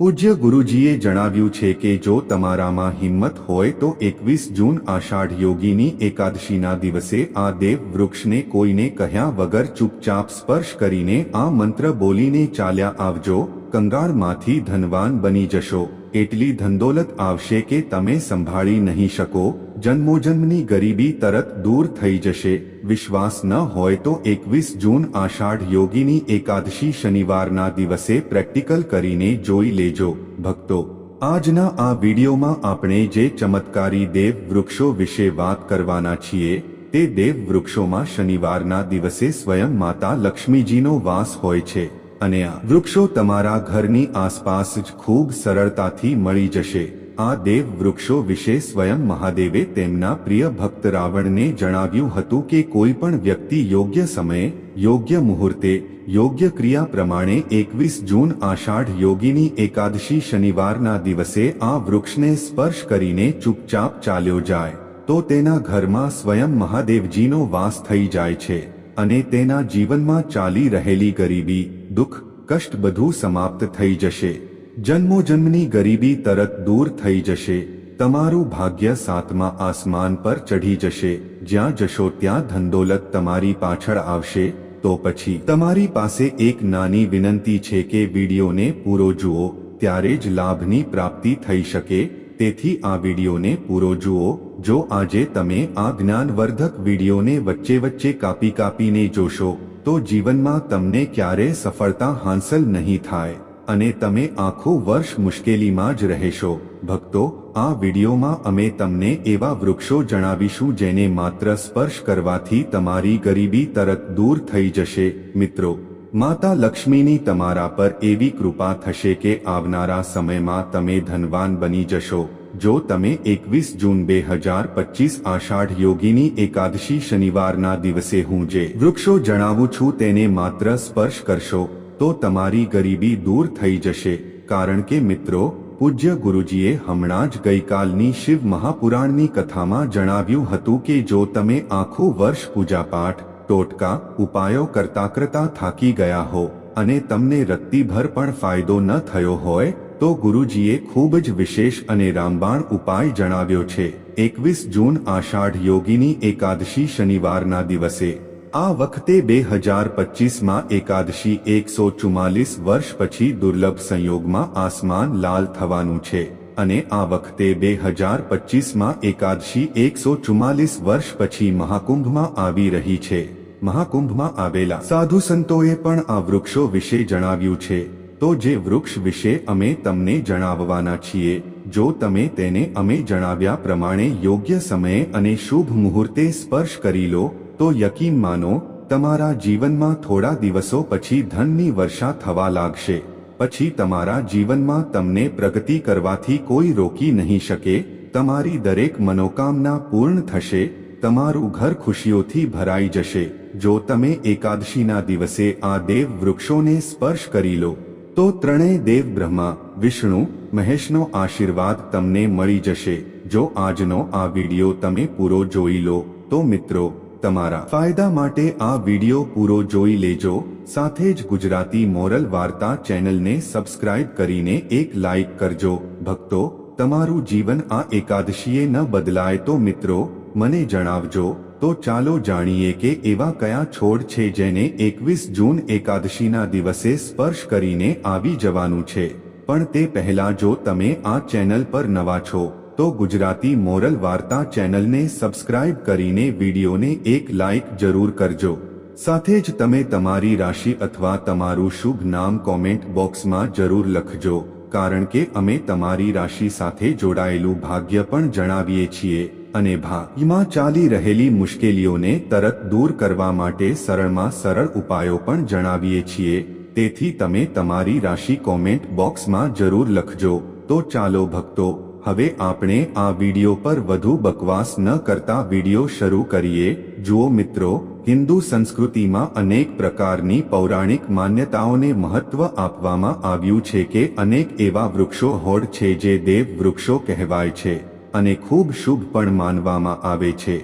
પૂજ્ય ગુરુજીએ જણાવ્યું છે કે જો તમારામાં હિંમત હોય તો એકવીસ જૂન આષાઢ યોગીની એકાદશીના દિવસે આ દેવ વૃક્ષને કોઈને કહ્યા વગર ચૂપચાપ સ્પર્શ કરીને આ મંત્ર બોલીને ચાલ્યા આવજો, કંગાળમાંથી ધનવાન બની જશો. એટલી ધનદોલત આવશે કે તમે સંભાળી નહીં શકો. જન્મોજન્મની ગરીબી તરત દૂર થઈ જશે. વિશ્વાસ ન હોય તો એકવીસ જૂન આષાઢ યોગીની એકાદશી શનિવારના દિવસે પ્રેક્ટિકલ કરીને જોઈ લેજો, ભક્તો. આજના આ વિડીયોમાં આપણે જે ચમત્કારી દેવ વૃક્ષો વિશે વાત કરવાના છીએ, તે દેવ વૃક્ષોમાં શનિવારના દિવસે સ્વયં માતા લક્ષ્મીજીનો વાસ હોય છે. અને આ વૃક્ષો તમારા ઘરની આસપાસ જ ખૂબ સરળતાથી મળી જશે. આ દેવ વૃક્ષો વિશે સ્વયં મહાદેવે તેમના પ્રિય ભક્ત રાવણને જણાવ્યું હતું કે કોઈ પણ વ્યક્તિ યોગ્ય સમયે, યોગ્ય મુહૂર્તે, યોગ્ય ક્રિયા પ્રમાણે એકવીસ જૂન આષાઢ યોગીની એકાદશી શનિવારના દિવસે આ વૃક્ષને સ્પર્શ કરીને ચૂપચાપ ચાલ્યો જાય, તો તેના ઘરમાં સ્વયં મહાદેવજીનો વાસ થઈ જાય છે. અને તેના જીવનમાં ચાલી રહેલી ગરીબી, દુઃખ, કષ્ટ બધું સમાપ્ત થઈ જશે. જન્મોજન્મની ગરીબી તરત દૂર થઈ જશે. તમારું ભાગ્ય સાતમા આસમાન પર ચઢી જશે. જ્યાં જશો ત્યાં ધંદોલત તમારી પાછળ આવશે. તો પછી તમારી પાસે એક નાની વિનંતી છે કે વિડીયોને પૂરો જુઓ. ત્યારે જ લાભની પ્રાપ્તિ થઈ શકે. તેથી આ વિડીયોને પૂરો જુઓ. જો આજે તમે આ જ્ઞાનવર્ધક વિડીયોને વચ્ચે વચ્ચે કાપી કાપીને જોશો, તો જીવનમાં તમને ક્યારે સફળતા હાંસલ નહીં થાય અને તમે આખું વર્ષ મુશ્કેલીમાં જ રહેશો. ભક્તો, આ વિડીયોમાં અમે તમને એવા વૃક્ષો જણાવીશું જેને માત્ર સ્પર્શ કરવાથી તમારી ગરીબી તરત દૂર થઈ જશે. મિત્રો, માતા લક્ષ્મીની તમારા પર એવી કૃપા થશે કે આવનારા સમયમાં તમે ધનવાન બની જશો. જો તમે એકવીસ જૂન બે હજાર પચીસ આષાઢ યોગીની એકાદશી શનિવારના દિવસે હું જે વૃક્ષો જણાવું છું તેને માત્ર સ્પર્શ કરશો, તો તમારી ગરીબી દૂર થઈ જશે. કારણ કે મિત્રો, પૂજ્ય ગુરુજીએ હમણાં જ ગઈકાલની શિવ મહાપુરાણની કથામાં જણાવ્યું હતું કે જો તમે આખું વર્ષ પૂજાપાઠ, ટોટકા, ઉપાયો કરતા કરતા થાકી ગયા હો, અને તમને રત્તીભર પણ ફાયદો ન થયો હોય તો ગુરુજીએ ખૂબ જ વિશેષ અને રામબાણ ઉપાય જણાવ્યો છે. એકવીસ જૂન આષાઢ યોગીની એકાદશી શનિવારના દિવસે. આ વખતે બે હજાર પચીસમાં એકાદશી એકસો ચુમ્માલીસ વર્ષ પછી દુર્લભ સંયોગમાં આસમાન લાલ થવાનું છે. અને આ વખતે બે હજાર પચીસમાં એકાદશી એકસો ચુમ્માલીસ વર્ષ પછી મહાકુંભમાં આવી રહી છે. મહાકુંભમાં આવેલા સાધુ સંતોએ પણ આ વૃક્ષો વિશે જણાવ્યું છે. તો જે વૃક્ષ વિશે અમે તમને જણાવવાના છીએ, જો તમે તેને અમે જણાવ્યા પ્રમાણે યોગ્ય સમયે અને શુભ મુહૂર્તે સ્પર્શ કરી લો, તો યકીન માનો, તમારા જીવનમાં થોડા દિવસો પછી ધનની વર્ષા થવા લાગશે. પછી તમારા જીવનમાં તમને પ્રગતિ કરવાથી કોઈ રોકી નહીં શકે, તમારી દરેક મનોકામના પૂર્ણ થશે, તમારું ઘર ખુશીઓથી ભરાઈ જશે. જો તમે એકાદશીના દિવસે આ દેવ વૃક્ષોને સ્પર્શ કરી લો તો ત્રણેય દેવ બ્રહ્મા વિષ્ણુ, મહેશનો આશીર્વાદ તમને મળી જશે. જો આજનો આ વિડિયો તમે પૂરો જોઈ લો, તો મિત્રો, તમારા ફાયદા માટે આ વિડિયો પૂરો જોઈ લેજો. સાથે જ ગુજરાતી મોરલ વાર્તા ચેનલને સબસ્ક્રાઇબ કરીને એક લાઇક કરજો. ભક્તો, તમારું જીવન આ એકાદશીએ ન બદલાય તો મિત્રો, મને જણાવજો. તો ચાલો જાણીએ કે એવા કયા છોડ છે જેને એકવીસ જૂન એકાદશીના દિવસે સ્પર્શ કરીને આવી જવાનું છે. પણ તે પહેલા જો તમે આ ચેનલ પર નવા છો, તો ગુજરાતી મોરલ વાર્તા ચેનલને સબસ્ક્રાઇબ કરીને વિડીયોને એક લાઇક જરૂર કરજો. સાથે જ તમે તમારી રાશિ અથવા તમારું શુભ નામ કોમેન્ટ બોક્સમાં જરૂર લખજો, કારણ કે અમે તમારી રાશિ સાથે જોડાયેલું ભાગ્ય પણ જણાવીએ છીએ. અને ભાગ્યમાં ચાલી રહેલી મુશ્કેલીઓને તરત દૂર કરવા માટે સરળમાં સરળ ઉપાયો પણ જણાવીએ છીએ. તેથી તમે તમારી રાશિ કોમેન્ટ બોક્સમાં જરૂર લખજો. તો ચાલો ભક્તો, હવે આપણે આ વિડિયો પર વધુ બકવાસ ન કરતા વિડિયો શરૂ કરીએ. જુઓ મિત્રો, હિન્દુ સંસ્કૃતિમાં અનેક પ્રકારની પૌરાણિક માન્યતાઓને મહત્વ આપવામાં આવ્યું છે કે અનેક એવા વૃક્ષો હોડ છે જે દેવ વૃક્ષો કહેવાય છે. અને ખૂબ શુભ પણ માનવામાં આવે છે.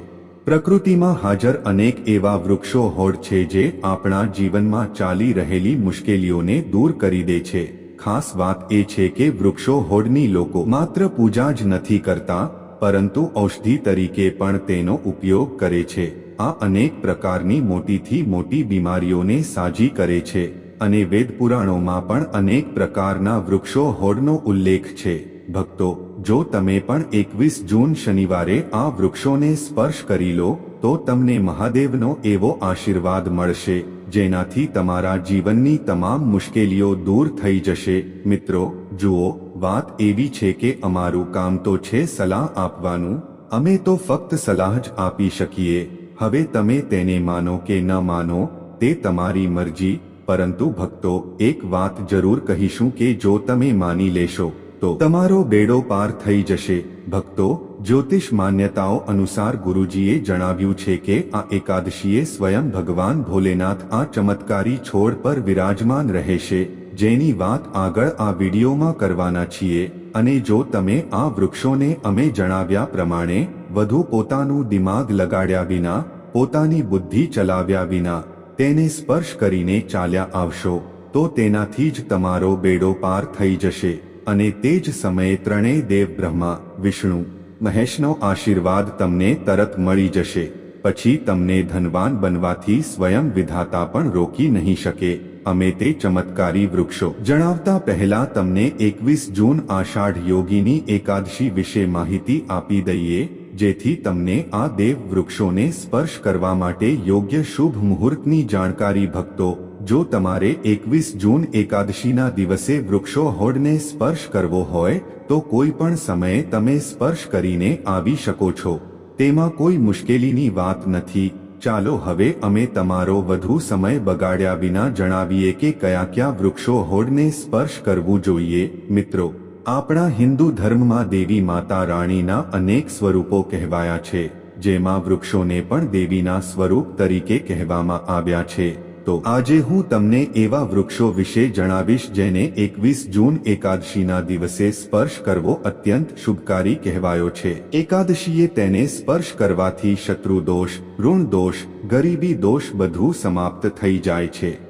પ્રકૃતિમાં હાજર અનેક એવા વૃક્ષો હોડ છે જે આપણા જીવનમાં ચાલી રહેલી મુશ્કેલીઓને દૂર કરી દે છે. ખાસ વાત એ છે કે વૃક્ષો હોડની લોકો માત્ર પૂજા જ નથી કરતા, પરંતુ ઔષધિ તરીકે પણ તેનો ઉપયોગ કરે છે. આ અનેક પ્રકારની મોટીથી મોટી બીમારીઓને સાજી કરે છે અને વેદ પુરાણોમાં પણ અનેક પ્રકારના વૃક્ષો હોડનો ઉલ્લેખ છે. ભક્તો જો તમે પણ એકવીસ જૂન શનિવારે આ વૃક્ષોને સ્પર્શ કરી લો, તો તમને મહાદેવનો એવો આશીર્વાદ મળશે, જેનાથી તમારા જીવનની તમામ મુશ્કેલીઓ દૂર થઈ જશે. મિત્રો, જુઓ, વાત એવી છે કે અમારું કામ તો છે સલાહ આપવાનું, અમે તો ફક્ત સલાહ જ આપી શકીએ. હવે તમે તેને માનો કે ન માનો, તે તમારી મરજી, પરંતુ ભક્તો, એક વાત જરૂર કહીશું કે જો તમે માની લેશો તો તમારો બેડો પાર થઈ જશે. ભક્તો, જ્યોતિષ માન્યતાઓ અનુસાર ગુરુજીએ જણાવ્યું છે કે આ એકાદશીએ સ્વયં ભગવાન ભોલેનાથ આ ચમત્કારી છોડ પર વિરાજમાન રહેશે. જેની વાત આગળ આ વિડીયોમાં કરવાના છીએ. અને જો તમે આ વૃક્ષોને અમે જણાવ્યા પ્રમાણે, વધુ પોતાનું દિમાગ લગાડ્યા વિના, પોતાની બુદ્ધિ ચલાવ્યા વિના, તેને સ્પર્શ કરીને ચાલ્યા આવશો, તો તેનાથી જ તમારો બેડો પાર થઈ જશે. અને તે જ સમયે ત્રણેય દેવ બ્રહ્મા વિષ્ણુ, મહેશનો આશીર્વાદ તમને તરત મળી જશે. પછી તમને ધનવાન બનવાથી સ્વયં વિધાતા પણ રોકી નહીં શકે. અમે તે ચમત્કારી વૃક્ષો. જણાવતા પહેલા તમને એકવીસ જૂન આષાઢ યોગીની એકાદશી વિશે માહિતી આપી દઈએ, જેથી તમને આ દેવ વૃક્ષોને સ્પર્શ કરવા માટે યોગ્ય શુભ મુહૂર્તની જાણકારી ભક્તો જો તમારે એકવીસ જૂન એકાદશીના દિવસે વૃક્ષો હોડને સ્પર્શ કરવો હોય, તો કોઈ પણ સમયે તમે સ્પર્શ કરીને આવી શકો છો. તેમાં કોઈ મુશ્કેલીની વાત નથી. ચાલો હવે અમે તમારો વધુ સમય બગાડ્યા વિના જણાવીએ કે કયા કયા વૃક્ષો હોડને સ્પર્શ કરવું જોઈએ. મિત્રો, આપણા હિન્દુ ધર્મમાં દેવી માતા રાણીના અનેક સ્વરૂપો કહેવાયા છે, જેમાં વૃક્ષોને પણ દેવીના સ્વરૂપ તરીકે કહેવામાં આવ્યા છે. તો આજે હું તમને એવા વૃક્ષો વિશે જણાવીશ જેને એકવીસ જૂન એકાદશીના દિવસે સ્પર્શ કરવો અત્યંત શુભકારી કહેવાયો છે. એકાદશીએ તેને સ્પર્શ કરવાથી શત્રુ દોષ, ઋણ દોષ, ગરીબી દોષ બધું સમાપ્ત થઈ જાય છે.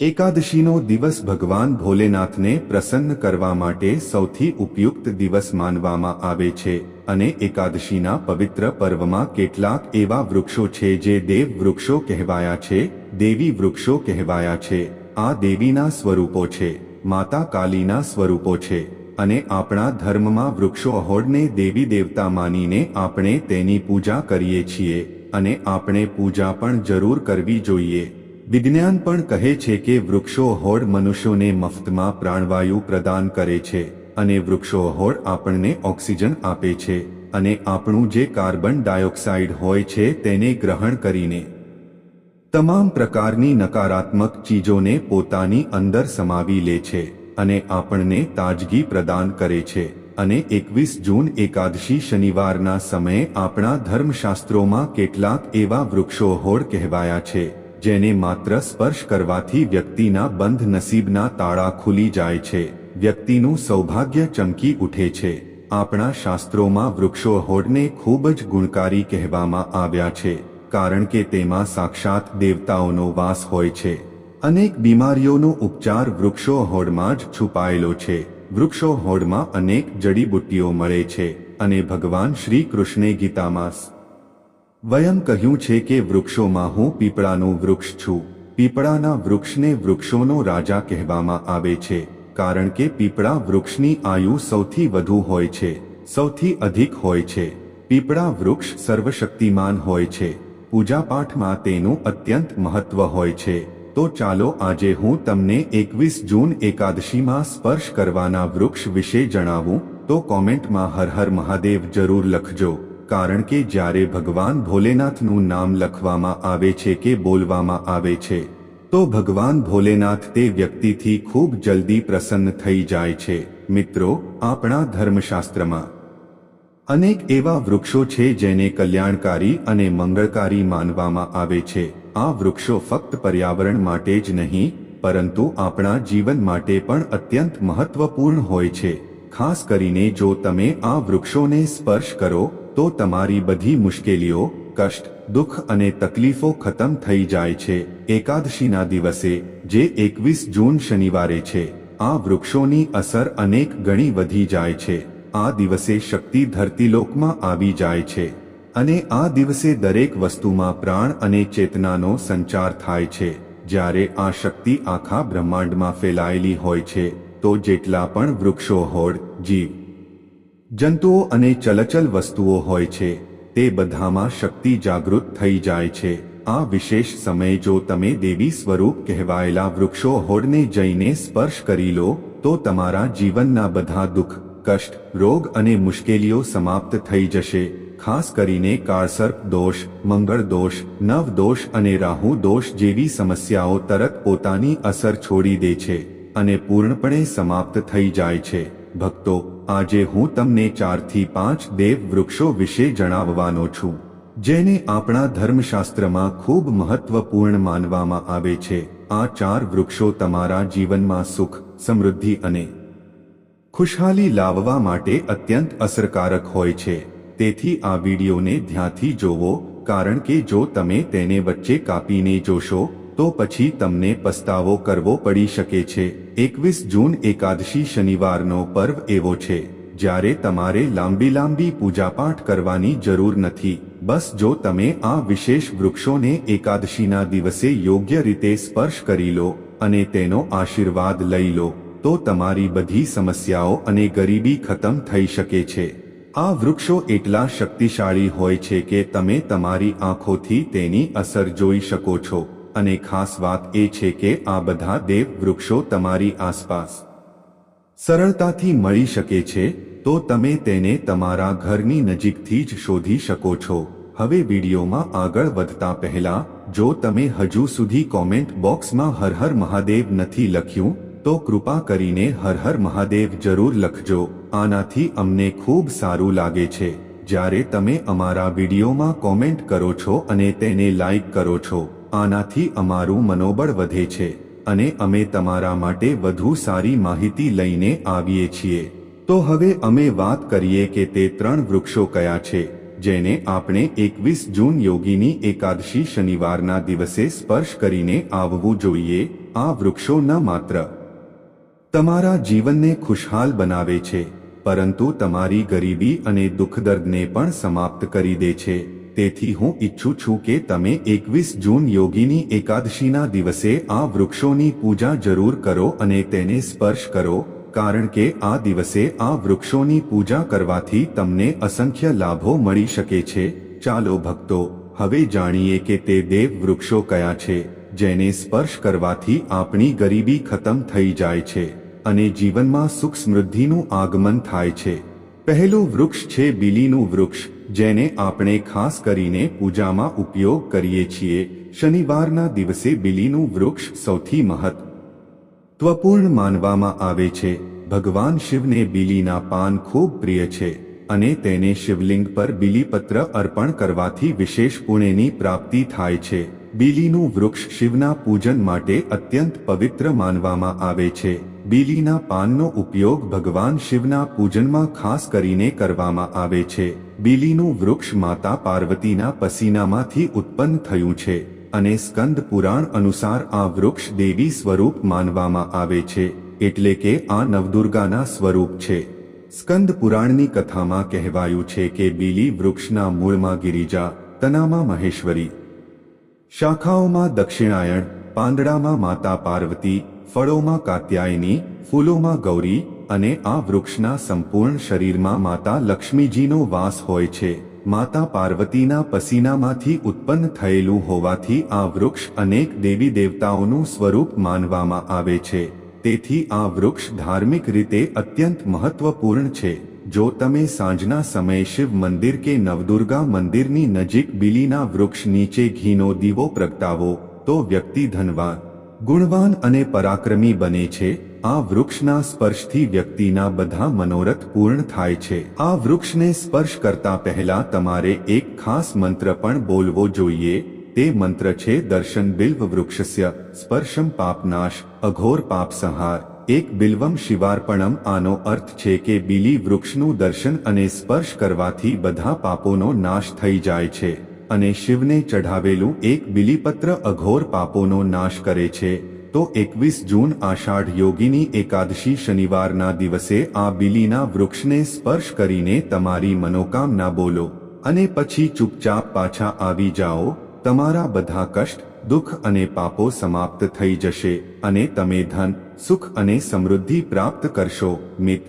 એકાદશીનો દિવસ ભગવાન ભોલેનાથને પ્રસન્ન કરવા માટે સૌથી ઉપયુક્ત દિવસ માનવામાં આવે છે અને એકાદશીના પવિત્ર પર્વમાં કેટલાક એવા વૃક્ષો છે જે દેવ વૃક્ષો કહેવાયા છે, દેવી વૃક્ષો કહેવાયા છે. આ દેવીના સ્વરૂપો છે, માતા કાલીના સ્વરૂપો છે અને આપણા ધર્મમાં વૃક્ષો અહોડને દેવી દેવતા માનીને આપણે તેની પૂજા કરીએ છીએ અને આપણે પૂજા પણ જરૂર કરવી જોઈએ. વિજ્ઞાન પણ કહે છે કે વૃક્ષો હોડ મનુષ્યોને મફતમાં પ્રાણવાયુ પ્રદાન કરે છે અને વૃક્ષો હોડ આપણને ઓક્સિજન આપે છે અને આપણું જે કાર્બન ડાયોક્સાઇડ હોય છે તેને ગ્રહણ કરીને. તમામ પ્રકારની નકારાત્મક ચીજોને પોતાની અંદર સમાવી લે છે અને આપણને તાજગી પ્રદાન કરે છે અને એકવીસ જૂન એકાદશી શનિવારના સમયે આપણા ધર્મશાસ્ત્રોમાં કેટલાક એવા વૃક્ષો હોડ કહેવાયા છે. જેને માત્ર સ્પર્શ કરવાથી વ્યક્તિના બંધ નસીબના તાળા ખુલી જાય છે. વ્યક્તિનું સૌભાગ્ય ચમકી ઉઠે છે. આપણા શાસ્ત્રોમાં વૃક્ષો હોડને ખૂબ જ ગુણકારી કહેવામાં આવ્યા છે, કારણ કે તેમાં સાક્ષાત દેવતાઓનો વાસ હોય છે. અનેક બીમારીઓનો ઉપચાર વૃક્ષો હોડમાં જ છુપાયેલો છે. વૃક્ષો હોડમાં અનેક જડીબુટ્ટીઓ મળે છે અને ભગવાન શ્રી કૃષ્ણે ગીતામાં વયમ કહ્યું છે કે વૃક્ષોમાં હું પીપળાનું વૃક્ષ છું. પીપળાના વૃક્ષને વૃક્ષોનો રાજા કહેવામાં આવે છે, કારણ કે પીપળા વૃક્ષની આયુ સૌથી વધુ હોય છે, સૌથી અધિક હોય છે. પીપળા વૃક્ષ સર્વશક્તિમાન હોય છે. પૂજાપાઠમાં તેનું અત્યંત મહત્વ હોય છે. તો ચાલો આજે હું તમને એકવીસ જૂન એકાદશીમાં સ્પર્શ કરવાના વૃક્ષ વિશે જણાવું, તો કોમેન્ટમાં હર હર મહાદેવ જરૂર લખજો. કારણ કે જ્યારે ભગવાન ભોલેનાથનું નામ લખવામાં આવે છે કે બોલવામાં આવે છે, તો ભગવાન ભોલેનાથ તે વ્યક્તિથી ખૂબ જલ્દી પ્રસન્ન થઈ જાય છે. મિત્રો, આપણા ધર્મશાસ્ત્રમાં અનેક એવા વૃક્ષો છે જેને કલ્યાણકારી અને મંગળકારી માનવામાં આવે છે. આ વૃક્ષો ફક્ત પર્યાવરણ માટે જ નહીં, પરંતુ આપણા જીવન માટે પણ અત્યંત મહત્વપૂર્ણ હોય છે. ખાસ કરીને જો તમે આ વૃક્ષોને સ્પર્શ કરો તો તમારી બધી મુશ્કેલીઓ, કષ્ટ, દુઃખ અને તકલીફો ખતમ થઈ જાય છે. એકાદશીના દિવસે, જે એકવીસ જૂન શનિવારે છે, આ વૃક્ષોની અસર અનેક ગણી વધી જાય છે. આ દિવસે શક્તિ ધરતીલોકમાં આવી જાય છે. અને આ દિવસે દરેક વસ્તુમાં પ્રાણ અને ચેતનાનો સંચાર થાય છે. જ્યારે આ શક્તિ આખા બ્રહ્માંડમાં ફેલાયેલી હોય છે, તો જેટલા પણ વૃક્ષો, હોડ, જીવ જંતુઓ અને ચલચલ વસ્તુઓ હોય છે, તે બધામાં શક્તિ જાગૃત થઈ જાય છે. આ વિશેષ સમયે જો તમે દેવી સ્વરૂપ કહેવાયેલા વૃક્ષો હોડને જઈને સ્પર્શ કરી લો, તો તમારા જીવનના બધા દુઃખ, કષ્ટ, રોગ અને મુશ્કેલીઓ સમાપ્ત થઈ જશે. ખાસ કરીને કાળસર્પ દોષ, મંગળ દોષ, નવ દોષ અને રાહુ દોષ જેવી સમસ્યાઓ તરત પોતાની અસર છોડી દે છે અને પૂર્ણપણે સમાપ્ત થઈ જાય છે. ભક્તો, આજે હું તમને ચારથી પાંચ દેવ વૃક્ષો વિશે જણાવવાનો છું, જેને આપણા ધર્મશાસ્ત્રમાં ખૂબ મહત્વપૂર્ણ માનવામાં આવે છે. આ ચાર વૃક્ષો તમારા જીવનમાં સુખ, સમૃદ્ધિ અને ખુશહાલી લાવવા માટે અત્યંત અસરકારક હોય છે. તેથી આ વિડીયોને ધ્યાનથી જોવો, કારણ કે જો તમે તેને વચ્ચે કાપીને જોશો તો પછી તમને પસ્તાવો કરવો પડી શકે છે. એકવીસ જૂન એકાદશી શનિવારનો પર્વ એવો છે, જ્યારે તમારે લાંબી લાંબી પૂજાપાઠ કરવાની જરૂર નથી. બસ જો તમે આ વિશેષ વૃક્ષોને એકાદશીના દિવસે યોગ્ય રીતે સ્પર્શ કરી લો અને તેનો આશીર્વાદ લઈ લો, તો તમારી બધી સમસ્યાઓ અને ગરીબી ખતમ થઈ શકે છે. આ વૃક્ષો એટલા શક્તિશાળી હોય છે કે તમે તમારી આંખોથી તેની અસર જોઈ શકો છો. અને ખાસ વાત એ છે કે આ બધા દેવ વૃક્ષો તમારી આસપાસ સરળતાથી મળી શકે છે, તો તમે તેને તમારા ઘરની નજીકથી જ શોધી શકો છો. હવે વિડીયોમાં આગળ વધતા પહેલા, જો તમે હજુ સુધી કોમેન્ટ બોક્સમાં હર હર મહાદેવ નથી લખ્યું, તો કૃપા કરીને હર હર મહાદેવ જરૂર લખજો. આનાથી અમને ખૂબ સારું લાગે છે. જ્યારે તમે અમારા વિડીયોમાં કોમેન્ટ કરો છો અને તેને લાઈક કરો છો આનાથી અમારું મનોબળ વધે છે અને અમે તમારા માટે વધુ સારી માહિતી લઈને આવીએ છીએ. તો હવે અમે વાત કરીએ કે તે ત્રણ વૃક્ષો કયા છે, જેને આપણે એકવીસ જૂન યોગીની એકાદશી શનિવારના દિવસે સ્પર્શ કરીને આવવું જોઈએ, આ વૃક્ષો ન માત્ર તમારા જીવનને ખુશહાલ બનાવે છે, પરંતુ તમારી ગરીબી અને દુઃખદર્દને પણ સમાપ્ત કરી દે છે. તેથી હું ઈચ્છું છું કે તમે એકવીસ જૂન યોગીની એકાદશીના દિવસે આ વૃક્ષોની પૂજા જરૂર કરો અને તેને સ્પર્શ કરો, કારણ કે આ દિવસે આ વૃક્ષોની પૂજા કરવાથી તમને અસંખ્ય લાભો મળી શકે છે. ચાલો ભક્તો, હવે જાણીએ કે તે દેવ વૃક્ષો કયા છે, જેને સ્પર્શ કરવાથી આપણી ગરીબી ખતમ થઈ જાય છે અને જીવનમાં સુખ સમૃદ્ધિનું આગમન થાય છે. પહેલું વૃક્ષ છે બીલીનું વૃક્ષ, જેને આપણે ખાસ કરીને પૂજામાં ઉપયોગ કરીએ છીએ. શનિવારના દિવસે બીલીનું વૃક્ષ સૌથી મહત્વપૂર્ણ ત્વપૂર્ણ માનવામાં આવે છે. ભગવાન શિવને બીલીના પાન ખૂબ પ્રિય છે અને તેને શિવલિંગ પર બીલીપત્ર અર્પણ કરવાથી વિશેષ પુણ્યની પ્રાપ્તિ થાય છે. બીલીનું વૃક્ષ શિવના પૂજન માટે અત્યંત પવિત્ર માનવામાં આવે છે. બીલીના પાનનો ઉપયોગ ભગવાન શિવના પૂજનમાં ખાસ કરીને કરવામાં આવે છે. બીલીનું વૃક્ષ માતા પાર્વતીના પસીનામાંથી ઉત્પન્ન થયું છે અને સ્કંદ પુરાણ અનુસાર આ વૃક્ષ દેવી સ્વરૂપ માનવામાં આવે છે, એટલે કે આ નવદુર્ગાના સ્વરૂપ છે. સ્કંદ પુરાણની કથામાં કહેવાયું છે કે બીલી વૃક્ષના મૂળમાં ગિરિજા, તનામાં મહેશ્વરી શાખાઓમાં દક્ષિણાયણ, પાંદડામાં માતા પાર્વતી, ફળોમાં કાત્યાયની, ફૂલોમાં ગૌરી અને આ વૃક્ષના સંપૂર્ણ શરીરમાં માતા લક્ષ્મીજીનો વાસ હોય છે. માતા પાર્વતીના પસીનામાંથી ઉત્પન્ન થયેલું હોવાથી આ વૃક્ષ અનેક દેવી દેવતાઓનું સ્વરૂપ માનવામાં આવે છે. તેથી આ વૃક્ષ ધાર્મિક રીતે અત્યંત મહત્વપૂર્ણ છે. જો તમે સાંજના સમયે શિવ મંદિર કે નવદુર્ગા મંદિરની નજીક બીલીના વૃક્ષ નીચે ઘીનો દીવો પ્રગટાવો, તો વ્યક્તિ ધનવાન, ગુણવાન અને પરાક્રમી બને છે. આ વૃક્ષના સ્પર્શથી વ્યક્તિના બધા મનોરથ પૂર્ણ થાય છે. આ વૃક્ષને સ્પર્શ કરતા પહેલા તમારે એક ખાસ મંત્ર પણ બોલવો જોઈએ. તે મંત્ર છે, દર્શન બિલ્વ વૃક્ષસ્ય, સ્પર્શમ પાપનાશ અઘોર પાપ સંહાર. એક બિલ્વમ શિવાર્પણમ આનો અર્થ છે કે બિલી વૃક્ષનું દર્શન અને સ્પર્શ કરવાથી બધા પાપોનો નાશ થઈ જાય છે અને શિવને ચઢાવેલું એક બિલીપત્ર અઘોર પાપોનો નાશ કરે છે. તો એકવીસ જૂન આષાઢ યોગીની એકાદશી શનિવારના દિવસે આ બિલીના વૃક્ષને સ્પર્શ કરીને તમારી મનોકામના બોલો અને પછી ચૂપચાપ પાછા આવી જાઓ. તમારા બધા કષ્ટ, દુઃખ અને પાપો સમાપ્ત થઈ જશે અને તમે ધન, સુખ અને સમૃદ્ધિ પ્રાપ્ત કરશો, મિત.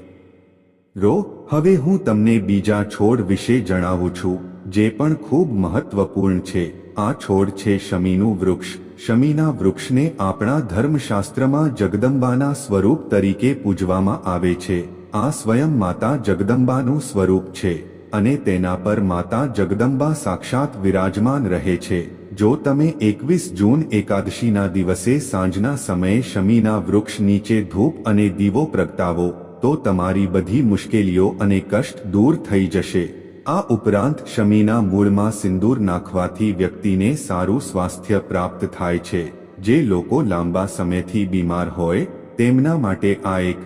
રો, હવે હું તમને બીજા છોડ વિશે જણાવું છું, જે પણ ખૂબ મહત્વપૂર્ણ છે. આ છોડ છે શમીનું વૃક્ષ. શમીના વૃક્ષને આપણા ધર્મશાસ્ત્રમાં જગદંબાના સ્વરૂપ તરીકે પૂજવામાં આવે છે. આ સ્વયં માતા જગદંબાનું સ્વરૂપ છે. અને તેના પર માતા જગદંબા સાક્ષાત વિરાજમાન રહે છે. જો તમે એકવીસ જૂન એકાદશીના દિવસે સાંજના સમયે શમીના વૃક્ષ નીચે ધૂપ અને દીવો પ્રગટાવો, તો તમારી બધી મુશ્કેલીઓ અને કષ્ટ દૂર થઈ જશે. આ ઉપરાંત શમીના મૂળમાં સિંદૂર નાખવાથી વ્યક્તિને સારું સ્વાસ્થ્ય પ્રાપ્ત થાય છે. જે લોકો લાંબા સમયથી બીમાર હોય, તેમના માટે આ એક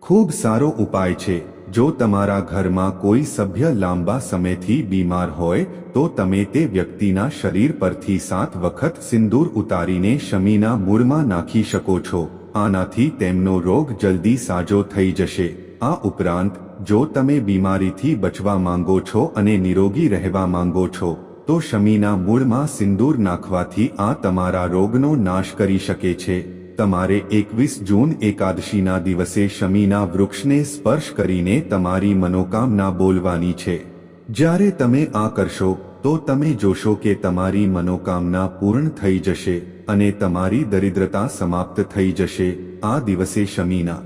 ખૂબ સારો ઉપાય છે. જો તમારા ઘરમાં કોઈ સભ્ય લાંબા સમયથી બીમાર હોય, તો તમે તે વ્યક્તિના શરીર પરથી સાત વખત સિંદૂર ઉતારીને શમીના મૂળમાં નાખી શકો છો. આનાથી તેમનો રોગ જલ્દી સાજો થઈ જશે. આ ઉપરાંત, જો તમે બીમારીથી બચવા માંગો છો અને નિરોગી રહેવા માંગો છો, તો શમીના મૂળમાં સિંદૂર નાખવાથી આ તમારા રોગનો નાશ કરી શકે છે. તમારે એકવીસ જૂન એકાદશીના દિવસે શમીના વૃક્ષને સ્પર્શ કરીને તમારી મનોકામના બોલવાની છે. જ્યારે તમે આ કરશો, તો તમે જોશો કે તમારી મનોકામના પૂર્ણ થઈ જશે અને તમારી દરિદ્રતા સમાપ્ત થઈ જશે આ દિવસે શમીના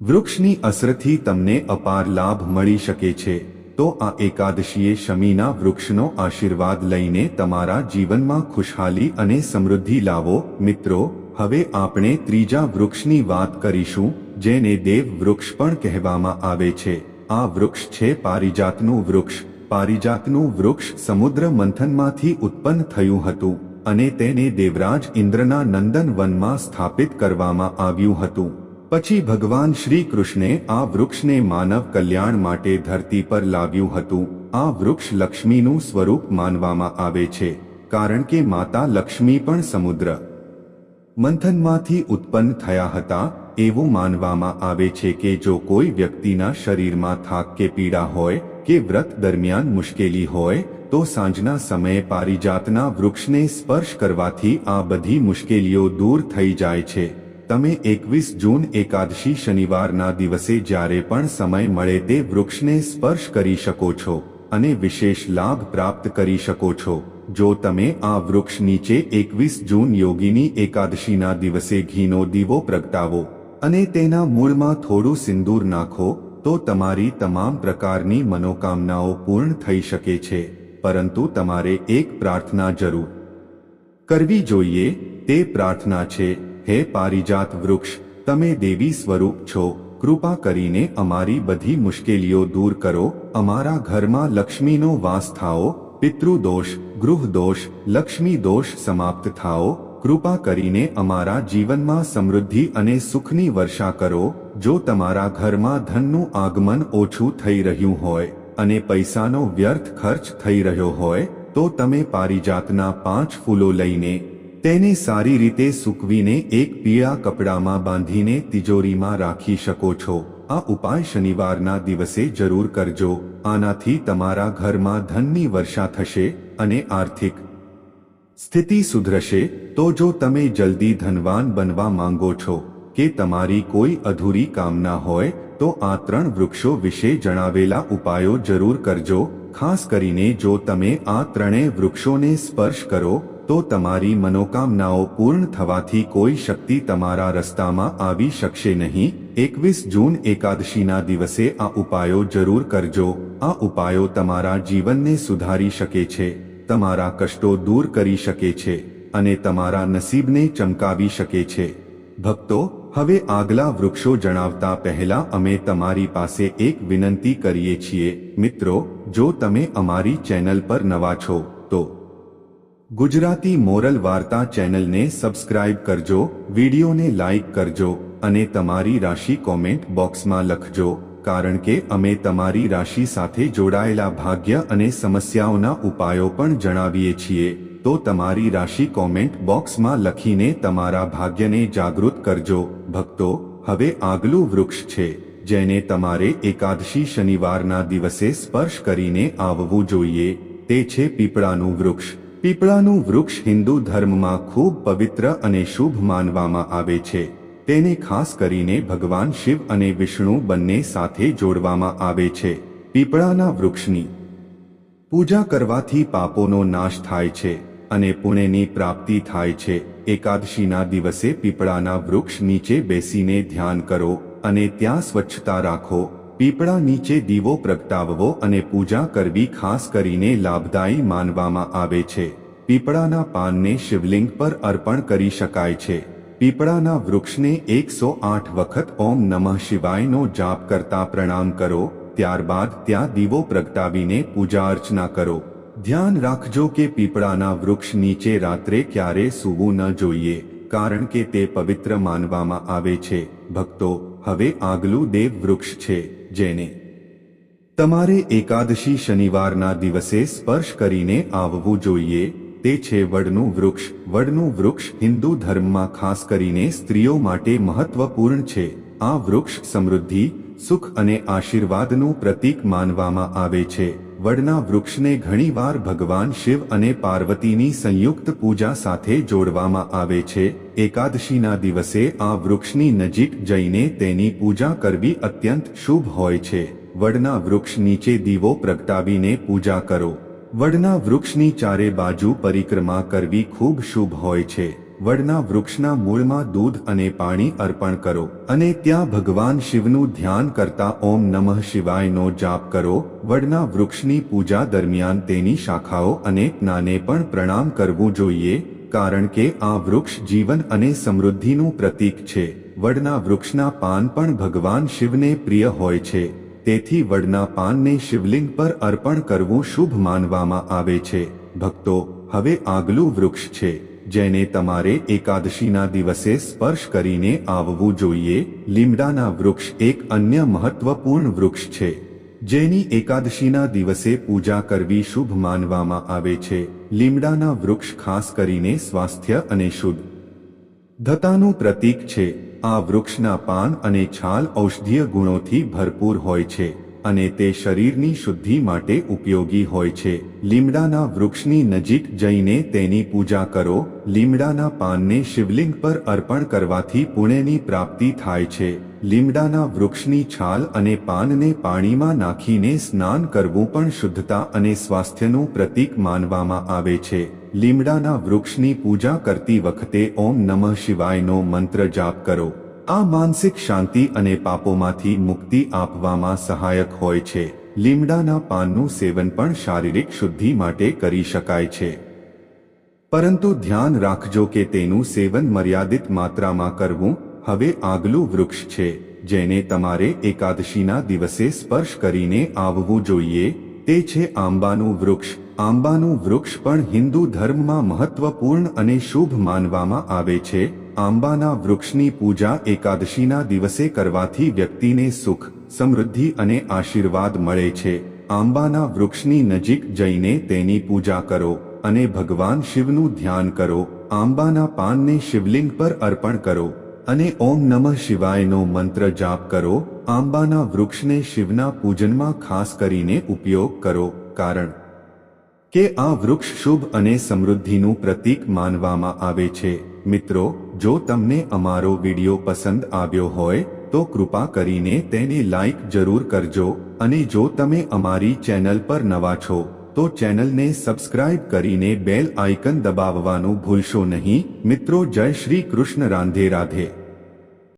વૃક્ષની અસરથી તમને અપાર લાભ મળી શકે છે. તો આ એકાદશીએ શમીના વૃક્ષનો આશીર્વાદ લઈને તમારા જીવનમાં ખુશહાલી અને સમૃદ્ધિ લાવો. મિત્રો હવે આપણે ત્રીજા વૃક્ષની વાત કરીશું, જેને દેવ વૃક્ષ પણ કહેવામાં આવે છે. આ વૃક્ષ છે પારિજાતનું વૃક્ષ. પારિજાતનું વૃક્ષ સમુદ્ર મંથનમાંથી ઉત્પન્ન થયું હતું અને તેને દેવરાજ ઇન્દ્રના નંદન વનમાં સ્થાપિત કરવામાં આવ્યું હતું. પછી ભગવાન શ્રી કૃષ્ણે આ વૃક્ષને માનવ કલ્યાણ માટે ધરતી પર લાવ્યું હતું. આ વૃક્ષ લક્ષ્મીનું સ્વરૂપ માનવામાં આવે છે, કારણ કે માતા લક્ષ્મી પણ સમુદ્ર મંથનમાંથી ઉત્પન્ન થયા હતા, એવું માનવામાં આવે છે કે જો કોઈ વ્યક્તિના શરીરમાં થાક કે પીડા હોય, કે વ્રત દરમિયાન મુશ્કેલી હોય, તો સાંજના સમયે પારિજાતના વૃક્ષને સ્પર્શ કરવાથી આ બધી મુશ્કેલીઓ દૂર થઈ જાય છે. તમે એકવીસ જૂન એકાદશી શનિવારના દિવસે જ્યારે પણ સમય મળે તે વૃક્ષને સ્પર્શ કરી શકો છો. અને વિશેષ લાભ પ્રાપ્ત કરી શકો છો. જો તમે આ વૃક્ષ નીચે એકવીસ જૂન યોગીની એકાદશીના દિવસે ઘીનો દીવો પ્રગટાવો અને તેના મૂળમાં થોડું સિંદૂર નાખો, તો તમારી તમામ પ્રકારની મનોકામનાઓ પૂર્ણ થઈ શકે છે. પરંતુ તમારે એક પ્રાર્થના જરૂર. કરવી જોઈએ, તે પ્રાર્થના છે, હે પારિજાત વૃક્ષ, તમે દેવી સ્વરૂપ છો, કૃપા કરીને અમારી બધી મુશ્કેલીઓ દૂર કરો અમારા ઘરમાં લક્ષ્મીનો વાસ થાઓ પિતૃદોષ ગૃહદોષ લક્ષ્મી દોષ સમાપ્ત થાઓ, કૃપા કરીને અમારા જીવનમાં સમૃદ્ધિ અને સુખની વર્ષા કરો, જો તમારા ઘરમાં ધનનું આગમન ઓછું થઈ રહ્યું હોય અને પૈસાનો વ્યર્થ ખર્ચ થઈ રહ્યો હોય, તો તમે પારિજાતના પાંચ ફૂલો લઈને તેને સારી રીતે સૂકવીને એક પીળા કપડામાં બાંધીને તિજોરીમાં રાખી શકો છો. આ ઉપાય શનિવારના દિવસે જરૂર કરજો. આનાથી તમારા ઘરમાં ધનની વર્ષા થશે અને આર્થિક સ્થિતિ સુધરશે. તો જો તમે જલ્દી ધનવાન બનવા માંગો છો કે તમારી કોઈ અધૂરી કામના હોય, તો આ ત્રણ વૃક્ષો વિશે જણાવેલા ઉપાયો જરૂર કરજો. ખાસ કરીને જો તમે આ ત્રણેય વૃક્ષોને સ્પર્શ કરો તો તમારી મનોકામનાઓ પૂર્ણ થવાથી કોઈ શક્તિ તમારા રસ્તામાં આવી શકશે નહીં. એકવીસ જૂન એકાદશીના દિવસે આ ઉપાયો જરૂર કરજો. આ ઉપાયો તમારા જીવનને સુધારી શકે છે, તમારા કષ્ટો દૂર કરી શકે છે, અને તમારા નસીબને ચમકાવી શકે છે. ભક્તો, હવે આગલા વૃક્ષો જણાવતા પહેલા અમે તમારી પાસે એક વિનંતી કરીએ છીએ. મિત્રો, જો તમે અમારી ચેનલ પર નવા છો, તો ગુજરાતી મોરલ વાર્તા ચેનલને સબસ્ક્રાઇબ કરજો, વિડીયોને લાઇક કરજો અને તમારી રાશિ કોમેન્ટ બોક્સમાં લખજો, કારણ કે અમે તમારી રાશિ સાથે જોડાયેલા ભાગ્ય અને સમસ્યાઓના ઉપાયો પણ જણાવીએ છીએ. તો તમારી રાશિ કોમેન્ટ બોક્સમાં લખીને તમારા ભાગ્યને જાગૃત કરજો. ભક્તો, હવે આગલું વૃક્ષ છે, જેને તમારે એકાદશી શનિવારના દિવસે સ્પર્શ કરીને આવવું જોઈએ. તે છે પીપળાનું વૃક્ષ. પીપળાનું વૃક્ષ હિન્દુ ધર્મમાં ખૂબ પવિત્ર અને શુભ માનવામાં આવે છે. તેને ખાસ કરીને ભગવાન શિવ અને વિષ્ણુ બંને સાથે જોડવામાં આવે છે. પીપળાના વૃક્ષની પૂજા કરવાથી પાપોનો નાશ થાય છે અને પુણ્યની પ્રાપ્તિ થાય છે. એકાદશીના દિવસે પીપળાના વૃક્ષ નીચે બેસીને ધ્યાન કરો અને ત્યાં સ્વચ્છતા રાખો. પીપળા નીચે દીવો પ્રગટાવવો અને પૂજા કરવી ખાસ કરીને લાભદાયી માનવામાં આવે છે. પીપળાના પાનને શિવલિંગ પર અર્પણ કરી શકાય છે. પીપળાના વૃક્ષને એકસો આઠ વખત ઓમ નમઃ શિવાયનો જાપ કરતા પ્રણામ કરો, ત્યારબાદ ત્યાં દીવો પ્રગટાવીને પૂજા અર્ચના કરો. ધ્યાન રાખજો કે પીપળાના વૃક્ષ નીચે રાત્રે ક્યારે સૂવું ન જોઈએ, કારણ કે તે પવિત્ર માનવામાં આવે છે. ભક્તો, હવે આગલું દેવ વૃક્ષ છે. જેને તમારે એકાદશી શનિવારના દિવસે સ્પર્શ કરીને આવવું જોઈએ, તે છે વડનું વૃક્ષ. વડનું વૃક્ષ હિન્દુ ધર્મમાં ખાસ કરીને સ્ત્રીઓ માટે મહત્વપૂર્ણ છે. આ વૃક્ષ સમૃદ્ધિ, સુખ અને આશીર્વાદનું પ્રતીક માનવામાં આવે છે. વડના વૃક્ષને ઘણીવાર ભગવાન શિવ અને પાર્વતીની સંયુક્ત પૂજા સાથે જોડવામાં આવે છે. એકાદશીના દિવસે આ વૃક્ષની નજીક જઈને તેની પૂજા કરવી અત્યંત શુભ હોય છે. વડના વૃક્ષ નીચે દીવો પ્રગટાવીને પૂજા કરો. વડના વૃક્ષની ચારે બાજુ પરિક્રમા કરવી ખૂબ શુભ હોય છે. વડના વૃક્ષના મૂળમાં દૂધ અને પાણી અર્પણ કરો અને ત્યાં ભગવાન શિવનું ધ્યાન કરતા ઓમ નમઃ શિવાયનો જાપ કરો. વડના વૃક્ષની પૂજા દરમિયાન તેની શાખાઓ અને જ્ઞાને પણ પ્રણામ કરવું જોઈએ, કારણ કે આ વૃક્ષ જીવન અને સમૃદ્ધિનું પ્રતીક છે. વડના વૃક્ષના પાન પણ ભગવાન શિવને પ્રિય હોય છે. તેથી વડના પાનને શિવલિંગ પર અર્પણ કરવું શુભ માનવામાં આવે છે. ભક્તો, હવે આગલું વૃક્ષ છે. જેને તમારે એકાદશીના દિવસે સ્પર્શ કરીને આવવું જોઈએ. લીમડાના વૃક્ષ એક અન્ય મહત્વપૂર્ણ વૃક્ષ છે, જેની એકાદશીના દિવસે પૂજા કરવી શુભ માનવામાં આવે છે. લીમડાના વૃક્ષ ખાસ કરીને સ્વાસ્થ્ય અને શુદ્ધ ધતાનું પ્રતીક છે. આ વૃક્ષના પાન અને છાલ ઔષધીય ગુણોથી ભરપૂર હોય છે. અને તે શરીરની શુદ્ધિ માટે ઉપયોગી હોય છે. લીમડાના વૃક્ષની નજીક જઈને તેની પૂજા કરો. લીમડાના પાનને શિવલિંગ પર અર્પણ કરવાથી પુણ્યની પ્રાપ્તિ થાય છે. લીમડાના વૃક્ષની છાલ અને પાનને પાણીમાં નાખીને સ્નાન કરવું પણ શુદ્ધતા અને સ્વાસ્થ્યનું પ્રતીક માનવામાં આવે છે. લીમડાના વૃક્ષની પૂજા કરતી વખતે ઓમ નમઃ શિવાયનો મંત્ર જાપ કરો. આ માનસિક શાંતિ અને પાપોમાંથી મુક્તિ આપવામાં સહાયક હોય છે. લીમડાના પાનનું સેવન પણ શારીરિક શુદ્ધિ માટે કરી શકાય છે. પરંતુ ધ્યાન રાખજો કે તેનું સેવન મર્યાદિત માત્રામાં કરવું હવે આગલું વૃક્ષ છે, જેને તમારે એકાદશીના દિવસે સ્પર્શ કરીને આવવું જોઈએ. તે છે આંબાનું વૃક્ષ. આંબાનું વૃક્ષ પણ હિન્દુ ધર્મમાં મહત્વપૂર્ણ અને શુભ માનવામાં આવે છે. આંબાના વૃક્ષની પૂજા એકાદશીના દિવસે કરવાથી વ્યક્તિને સુખ, સમૃદ્ધિ અને આશીર્વાદ મળે છે. આંબાના વૃક્ષની નજીક જઈને તેની પૂજા કરો અને ભગવાન શિવનું ધ્યાન કરો. આંબાના પાનને શિવલિંગ પર અર્પણ કરો અને ઓમ નમઃ શિવાયનો મંત્ર જાપ કરો. આંબાના વૃક્ષને શિવના પૂજનમાં ખાસ કરીને ઉપયોગ કરો, કારણ કે આ વૃક્ષ શુભ અને સમૃદ્ધિનું પ્રતીક માનવામાં આવે છે. મિત્રો જો તમને અમારો વીડિયો પસંદ આવ્યો હોય, તો કૃપા કરીને તેને લાઈક જરૂર કરજો અને જો તમે અમારી ચેનલ પર નવા છો, તો ચેનલને સબસ્ક્રાઇબ કરીને બેલ આઇકન દબાવવાનું ભૂલશો નહીં. મિત્રો, જય શ્રી કૃષ્ણ. રાંધે રાધે.